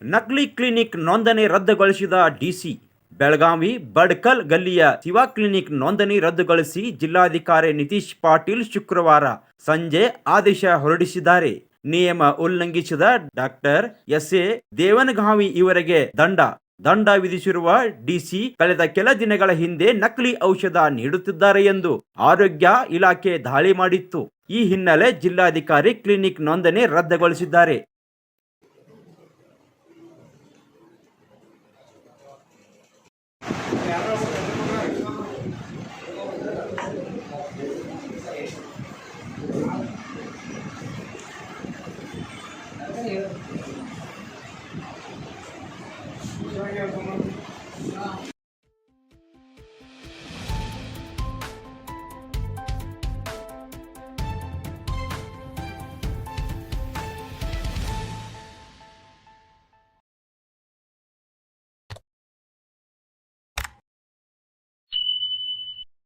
ನಕಲಿ ಕ್ಲಿನಿಕ್ ನೋಂದಣಿ ರದ್ದುಗೊಳಿಸಿದ ಡಿಸಿ. ಬೆಳಗಾವಿ ಬಡ್ಕಲ್ ಗಲ್ಲಿಯ ಶಿವ ಕ್ಲಿನಿಕ್ ನೋಂದಣಿ ರದ್ದುಗೊಳಿಸಿ ಜಿಲ್ಲಾಧಿಕಾರಿ ನಿತೀಶ್ ಪಾಟೀಲ್ ಶುಕ್ರವಾರ ಸಂಜೆ ಆದೇಶ ಹೊರಡಿಸಿದ್ದಾರೆ. ನಿಯಮ ಉಲ್ಲಂಘಿಸಿದ ಡಾಕ್ಟರ್ ಎಸ್ ಎ ದೇವನಗಾವಿ ಇವರಿಗೆ ದಂಡ. ದಂಡ ವಿಧಿಸಿರುವ ಡಿಸಿ ಕಳೆದ ಕೆಲ ದಿನಗಳ ಹಿಂದೆ ನಕಲಿ ಔಷಧ ನೀಡುತ್ತಿದ್ದಾರೆ ಎಂದು ಆರೋಗ್ಯ ಇಲಾಖೆ ದಾಳಿ ಮಾಡಿತ್ತು. ಈ ಹಿನ್ನೆಲೆ ಜಿಲ್ಲಾಧಿಕಾರಿ ಕ್ಲಿನಿಕ್ ನೋಂದಣಿ ರದ್ದುಗೊಳಿಸಿದ್ದಾರೆ. 两个，我得从那儿穿。